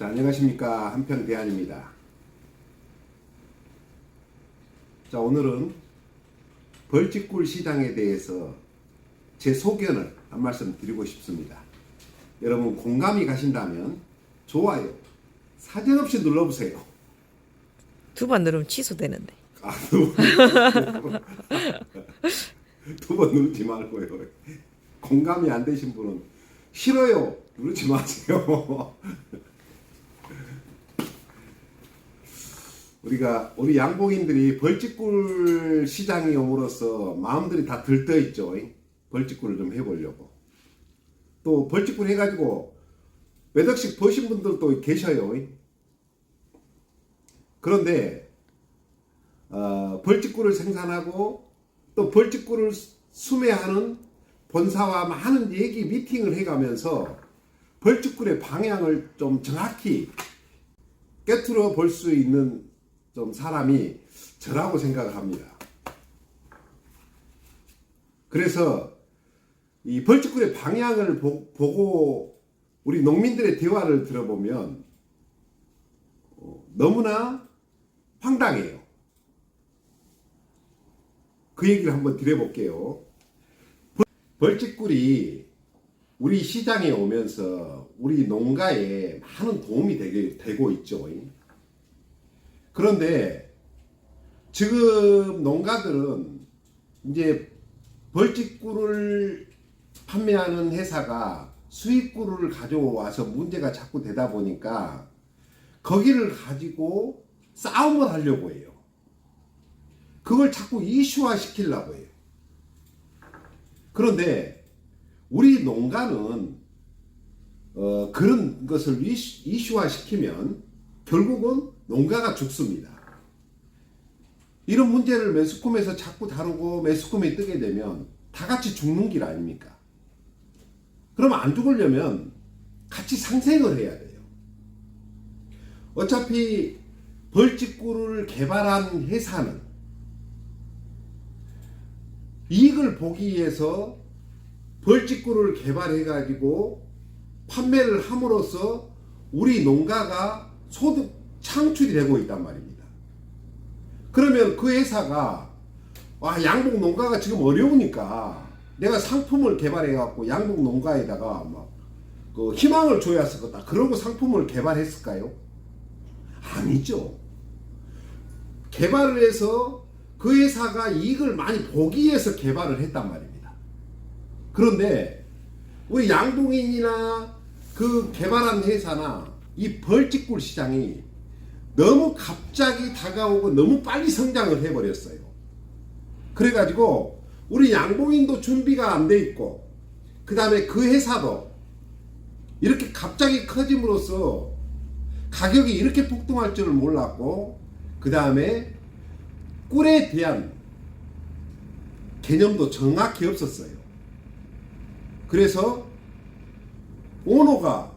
자, 안녕하십니까. 한평 대안입니다. 자, 오늘은 벌집굴 시장에 대해서 제 소견을 한 말씀 드리고 싶습니다. 여러분, 공감이 가신다면 좋아요. 사정없이 눌러보세요. 두 번 누르면 취소되는데. 아, 두번 누르지 말고요. 공감이 안 되신 분은 싫어요. 누르지 마세요. 우리가 우리 양봉인들이 벌집굴 시장이 옴으로써 마음들이 다 들떠 있죠. 벌집굴을 좀 해보려고. 또 벌집굴 해가지고 몇 억씩 버신 분들도 계셔요. 그런데 어, 벌집굴을 생산하고 또 벌집굴을 수매하는 본사와 많은 얘기 미팅을 해가면서 벌집굴의 방향을 좀 정확히 꿰뚫어 볼수 있는 좀 사람이 저라고 생각을 합니다. 그래서 이 벌집굴의 방향을 보, 보고 우리 농민들의 대화를 들어보면 어, 너무나 황당해요. 그 얘기를 한번 드려볼게요. 벌집꿀이 우리 시장에 오면서 우리 농가에 많은 도움이 되게, 되고 있죠. 그런데 지금 농가들은 이제 벌집꿀을 판매하는 회사가 수입꿀을 가져와서 문제가 자꾸 되다 보니까 거기를 가지고 싸움을 하려고 해요. 그걸 자꾸 이슈화 시키려고 해요. 그런데 우리 농가는 어, 그런 것을 이슈, 화 시키면 결국은 농가가 죽습니다. 이런 문제를 매스컴에서 자꾸 다루고 매스컴에 뜨게 되면 다 같이 죽는 길 아닙니까? 그럼 안 죽으려면 같이 상생을 해야 돼요. 어차피 벌집구를 개발한 회사는 이익을 보기 위해서 벌집구를 개발해 가지고 판매를 함으로써 우리 농가가 소득 창출이 되고 있단 말입니다. 그러면 그 회사가 아 양복 농가가 지금 어려우니까 내가 상품을 개발해 갖고 양복 농가에다가 막 그 희망을 줘야 했을 거다. 그러고 상품을 개발했을까요? 아니죠. 개발을 해서 그 회사가 이익을 많이 보기 위해서 개발을 했단 말입니다. 그런데 우리 양동인이나 그 개발한 회사나 이 벌집굴 시장이 너무 갑자기 다가오고 너무 빨리 성장을 해버렸어요. 그래가지고 우리 양봉인도 준비가 안 돼 있고 그 다음에 그 회사도 이렇게 갑자기 커짐으로써 가격이 이렇게 폭등할 줄을 몰랐고 그 다음에 꿀에 대한 개념도 정확히 없었어요. 그래서 오너가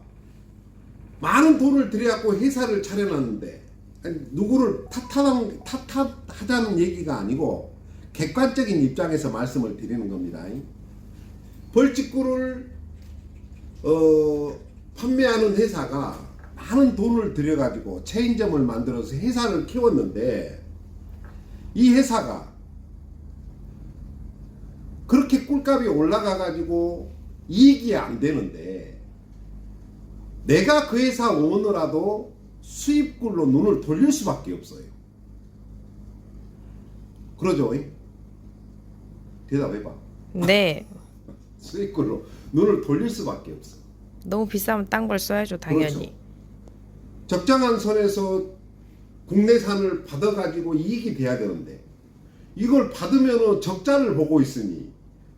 많은 돈을 들여갖고 회사를 차려놨는데 누구를 탓하는, 탓하자는 얘기가 아니고 객관적인 입장에서 말씀을 드리는 겁니다. 벌집구를 어, 판매하는 회사가 많은 돈을 들여가지고 체인점을 만들어서 회사를 키웠는데 이 회사가 그렇게 꿀값이 올라가 가지고 이익이 안 되는데 내가 그 회사 오너라도 수입굴로 눈을 돌릴 수밖에 없어요. 그러죠? 대답해봐. 네. 수입굴로 눈을 돌릴 수밖에 없어. 너무 비싸면 딴 걸 써야죠, 당연히. 그렇죠. 적정한 선에서 국내산을 받아가지고 이익이 돼야 되는데 이걸 받으면 적자를 보고 있으니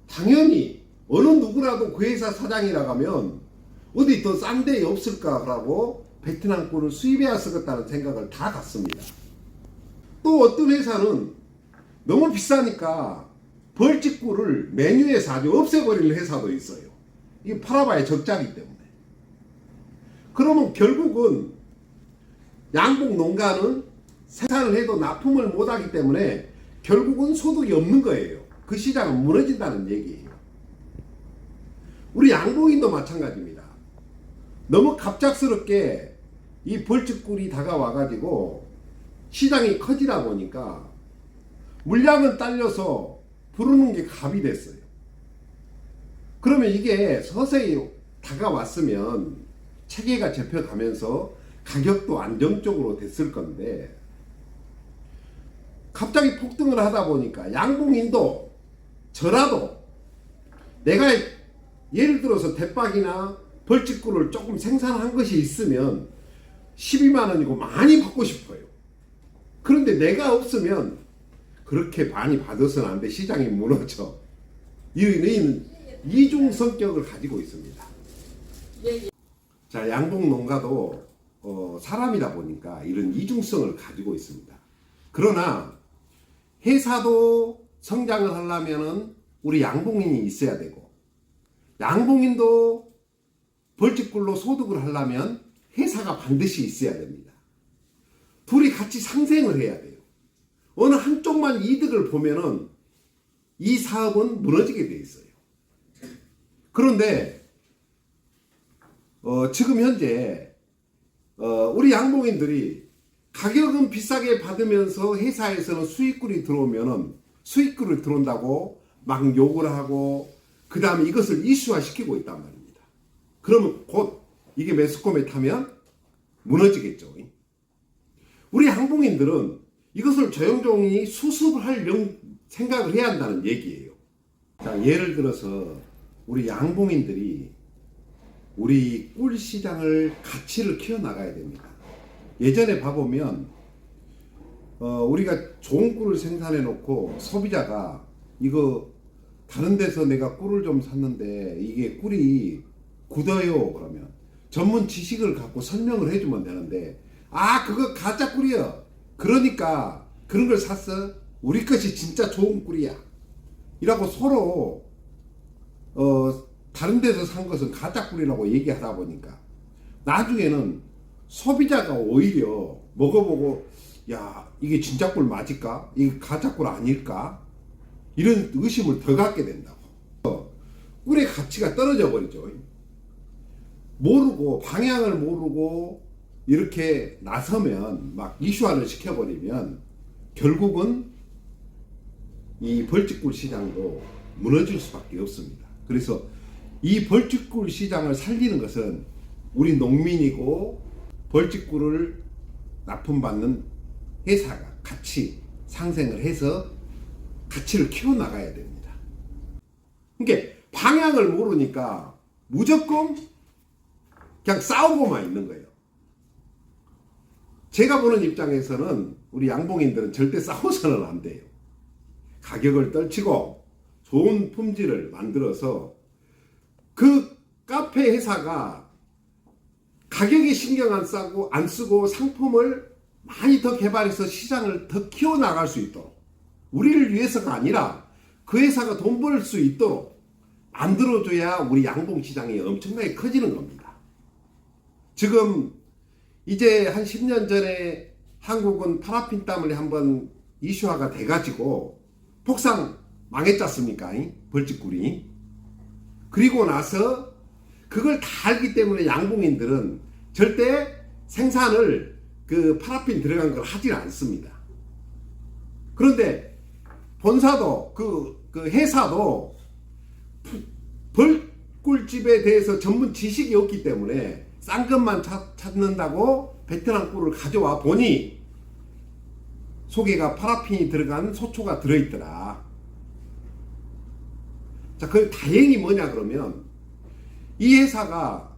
당연히 어느 누구라도 그 회사 사장이라 가면 어디 더 싼 데 없을까라고 베트남 꿀을 수입해야 쓰겠다는 생각을 다 갖습니다. 또 어떤 회사는 너무 비싸니까 벌집 꿀을 메뉴에 사죠 없애버리는 회사도 있어요. 이게 팔아봐야 적자기 때문에. 그러면 결국은 양복 농가는 생산을 해도 납품을 못하기 때문에 결국은 소득이 없는 거예요. 그 시장은 무너진다는 얘기예요. 우리 양봉인도 마찬가지입니다. 너무 갑작스럽게 이 벌집꿀이 다가와가지고 시장이 커지다 보니까 물량은 딸려서 부르는 게 갑이 됐어요. 그러면 이게 서서히 다가왔으면 체계가 잡혀가면서 가격도 안정적으로 됐을 건데 갑자기 폭등을 하다 보니까 양봉인도 저라도 내가 예를 들어서 대박이나 벌집꿀을 조금 생산한 것이 있으면 12만 원이고 많이 받고 싶어요. 그런데 내가 없으면 그렇게 많이 받아서는 안 돼. 시장이 무너져. 이는 이중 성격을 가지고 있습니다. 자, 양봉 농가도 어, 사람이다 보니까 이런 이중성을 가지고 있습니다. 그러나 회사도 성장을 하려면은 우리 양봉인이 있어야 되고 양봉인도 벌집꿀로 소득을 하려면 회사가 반드시 있어야 됩니다. 둘이 같이 상생을 해야 돼요. 어느 한쪽만 이득을 보면은 이 사업은 무너지게 돼 있어요. 그런데 어, 지금 현재 어, 우리 양봉인들이 가격은 비싸게 받으면서 회사에서는 수익꿀이 들어오면은 수익꿀이 들어온다고 막 욕을 하고 그 다음에 이것을 이슈화 시키고 있단 말입니다. 그러면 곧 이게 매스컴에 타면 무너지겠죠. 우리 항봉인들은 이것을 조용조용히 수습을 할 영- 생각을 해야 한다는 얘기예요. 자, 예를 들어서 우리 양봉인들이 우리 꿀 시장을 가치를 키워 나가야 됩니다. 예전에 봐보면 어, 우리가 좋은 꿀을 생산해 놓고 소비자가 이거 다른 데서 내가 꿀을 좀 샀는데 이게 꿀이 굳어요 그러면 전문 지식을 갖고 설명을 해주면 되는데 아 그거 가짜 꿀이야 그러니까 그런 걸 샀어. 우리 것이 진짜 좋은 꿀이야. 이라고 서로 어 다른 데서 산 것은 가짜 꿀이라고 얘기하다 보니까 나중에는 소비자가 오히려 먹어보고 야 이게 진짜 꿀 맞을까? 이게 가짜 꿀 아닐까? 이런 의심을 더 갖게 된다고. 어, 꿀의 가치가 떨어져 버리죠 모르고 방향을 모르고 이렇게 나서면 막 이슈화를 시켜버리면 결국은 이 벌집꿀 시장도 무너질 수밖에 없습니다. 그래서 이 벌집꿀 시장을 살리는 것은 우리 농민이고 벌집꿀을 납품받는 회사가 같이 상생을 해서 가치를 키워나가야 됩니다. 그러니까 방향을 모르니까 무조건 그냥 싸우고만 있는 거예요. 제가 보는 입장에서는 우리 양봉인들은 절대 싸워서는 안 돼요. 가격을 떨치고 좋은 품질을 만들어서 그 카페 회사가 가격에 신경 안 쓰고 안 쓰고 상품을 많이 더 개발해서 시장을 더 키워 나갈 수 있도록 우리를 위해서가 아니라 그 회사가 돈 벌 수 있도록 만들어줘야 우리 양봉 시장이 엄청나게 커지는 겁니다. 지금 이제 한 10년 전에 한국은 파라핀 땀을 한번 이슈화가 돼가지고 폭삭 망했지 않습니까? 이? 벌집꿀이. 그리고 나서 그걸 다 알기 때문에 양봉인들은 절대 생산을 그 파라핀 들어간 걸 하지 않습니다. 그런데 본사도 그, 그 회사도 벌꿀집에 대해서 전문 지식이 없기 때문에 싼 것만 찾, 찾는다고 베트남 꿀을 가져와 보니 속에가 파라핀이 들어간 소초가 들어있더라. 자, 그 다행히 뭐냐 그러면 이 회사가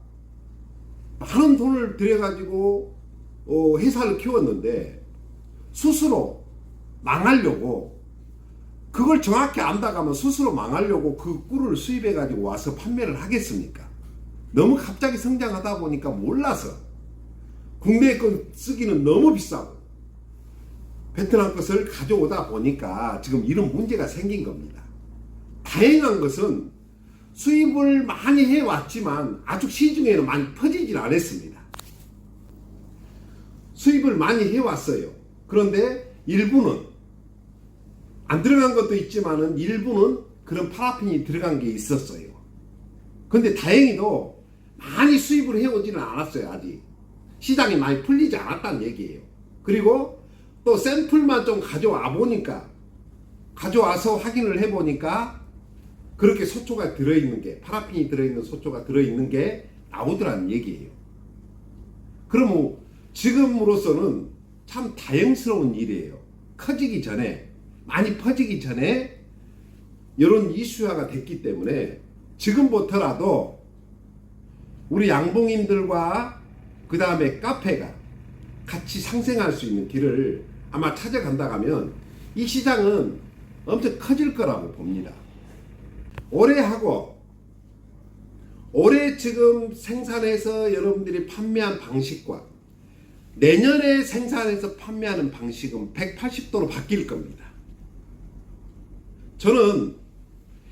많은 돈을 들여가지고 어, 회사를 키웠는데 스스로 망하려고 그걸 정확히 안다가면 스스로 망하려고 그 꿀을 수입해 가지고 와서 판매를 하겠습니까? 너무 갑자기 성장하다 보니까 몰라서 국내 거 쓰기는 너무 비싸고 베트남 것을 가져오다 보니까 지금 이런 문제가 생긴 겁니다. 다행한 것은 수입을 많이 해왔지만 아직 시중에는 많이 퍼지질 않았습니다. 수입을 많이 해왔어요. 그런데 일부는 안 들어간 것도 있지만은 일부는 그런 파라핀이 들어간 게 있었어요. 근데 다행히도 많이 수입을 해오지는 않았어요, 아직. 시장이 많이 풀리지 않았다는 얘기예요. 그리고 또 샘플만 좀 가져와 보니까 가져와서 확인을 해 보니까 그렇게 소초가 들어있는 게 파라핀이 들어있는 소초가 들어있는 게 나오더라는 얘기예요. 그러면 지금으로서는 참 다행스러운 일이에요. 커지기 전에 많이 퍼지기 전에 이런 이슈화가 됐기 때문에 지금부터라도 우리 양봉인들과 그 다음에 카페가 같이 상생할 수 있는 길을 아마 찾아간다 하면 이 시장은 엄청 커질 거라고 봅니다. 올해 하고 올해 지금 생산해서 여러분들이 판매한 방식과 내년에 생산해서 판매하는 방식은 180도로 바뀔 겁니다. 저는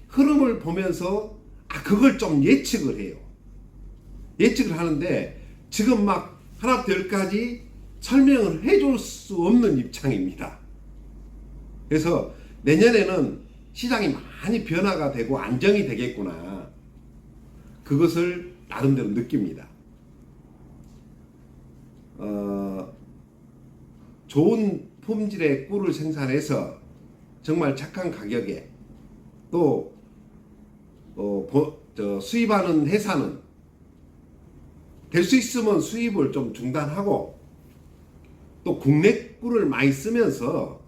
흐름을 보면서 아 그걸 좀 예측을 해요. 예측을 하는데 지금 막 하나부터 열까지 설명을 해줄 수 없는 입장입니다. 그래서 내년에는 시장이 많이 변화가 되고 안정이 되겠구나. 그것을 나름대로 느낍니다. 어, 좋은 품질의 꿀을 생산해서 정말 착한 가격에 또 어, 보- 저 수입하는 회사는 될 수 있으면 수입을 좀 중단하고 또 국내 꿀을 많이 쓰면서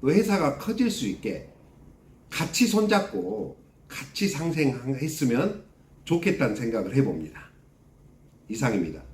또 회사가 커질 수 있게 같이 손잡고 같이 상생했으면 좋겠다는 생각을 해봅니다. 이상입니다.